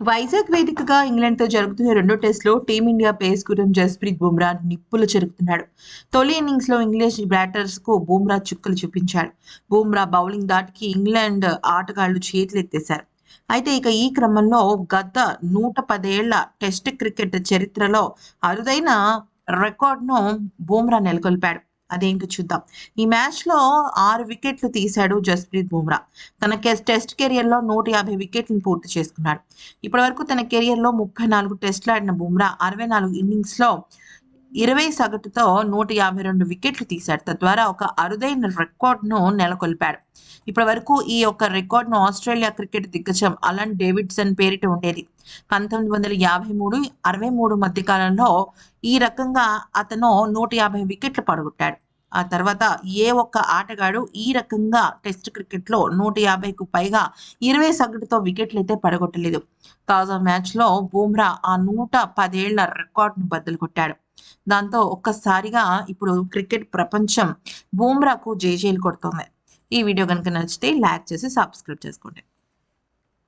వైజాగ్ వేదికగా ఇంగ్లాండ్తో జరుగుతున్న రెండో టెస్ట్లో టీమిండియా పేస్ గురం జస్ప్రీత్ బుమ్రా నిప్పులు చెరుకుతున్నాడు. తొలి ఇన్నింగ్స్లో ఇంగ్లీష్ బ్యాటర్స్కు బుమ్రా చుక్కలు చూపించాడు. బుమ్రా బౌలింగ్ దాటికి ఇంగ్లాండ్ ఆటగాళ్ళు చేతులెత్తేశారు. అయితే ఇక ఈ క్రమంలో గత నూట పదేళ్ళ టెస్ట్ క్రికెట్ చరిత్రలో అరుదైన రికార్డును బుమ్రా నెలకొల్పాడు. అదేంటో చూద్దాం. ఈ మ్యాచ్లో ఆరు వికెట్లు తీశాడు జస్ప్రీత్ బుమ్రా. తన టెస్ట్ కెరియర్లో నూట యాభై వికెట్లను పూర్తి చేసుకున్నాడు. ఇప్పటి వరకు తన కెరియర్లో ముప్పై నాలుగు టెస్టులు ఆడిన బుమ్రా అరవై నాలుగు ఇన్నింగ్స్లో ఇరవై సగటుతో నూట యాభై రెండు వికెట్లు తీశాడు. తద్వారా ఒక అరుదైన రికార్డును నెలకొల్పాడు. ఇప్పటి వరకు ఈ యొక్క రికార్డును ఆస్ట్రేలియా క్రికెట్ దిగ్గజం అలన్ డేవిడ్సన్ పేరిట ఉండేది. పంతొమ్మిది వందల యాభై మూడు అరవై మూడు మధ్య కాలంలో ఈ రకంగా అతను నూట యాభై వికెట్లు పడగొట్టాడు. ఆ తర్వాత ఏ ఒక్క ఆటగాడు ఈ రకంగా టెస్ట్ క్రికెట్లో నూట యాభైకు పైగా ఇరవై సగటుతో వికెట్లు అయితే పడగొట్టలేదు. తాజా మ్యాచ్లో బూమ్రా ఆ నూట పదేళ్ళ రికార్డును బద్దలు కొట్టాడు. దాంతో ఒక్కసారిగా ఇప్పుడు క్రికెట్ ప్రపంచం బూమ్రాకు జేజేలు కొడుతోంది. ఈ వీడియో కనుక నచ్చితే లైక్ చేసి సబ్స్క్రైబ్ చేసుకోండి.